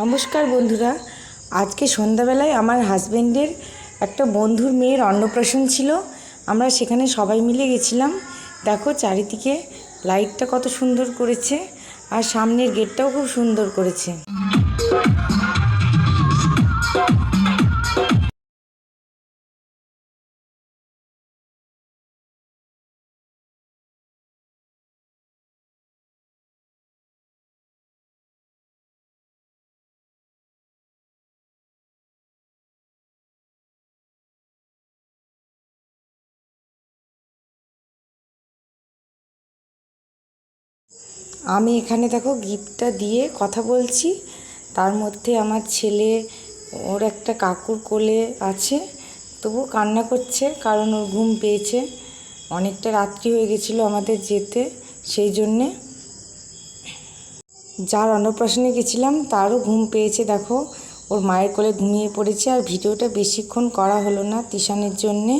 নমস্কার বন্ধুরা। আজকে সন্ধ্যাবেলায় আমার হাজব্যান্ডের একটা বন্ধুর মেয়ের অন্নপ্রাশন ছিল। আমরা সেখানে সবাই মিলে গেছিলাম। দেখো চারিদিকে লাইটটা কত সুন্দর করেছে আর সামনের গেটটাও খুব সুন্দর করেছে। আমি এখানে দেখো গিফটটা দিয়ে কথা বলছি। তার মধ্যে আমার ছেলে, ওর একটা কাকুর কোলে আছে। তবু কান্না করছে কারণ ওর ঘুম পেয়েছে। অনেকটা রাত্রি হয়ে গেছিল আমাদের যেতে, সেই জন্যে যার অন্নপ্রাশনে গেছিলাম তারও ঘুম পেয়েছে, দেখো। ওর মায়ের কোলে ঘুমিয়ে পড়েছে আর ভিডিওটা বেশিক্ষণ করা হলো না তিশানের জন্যে.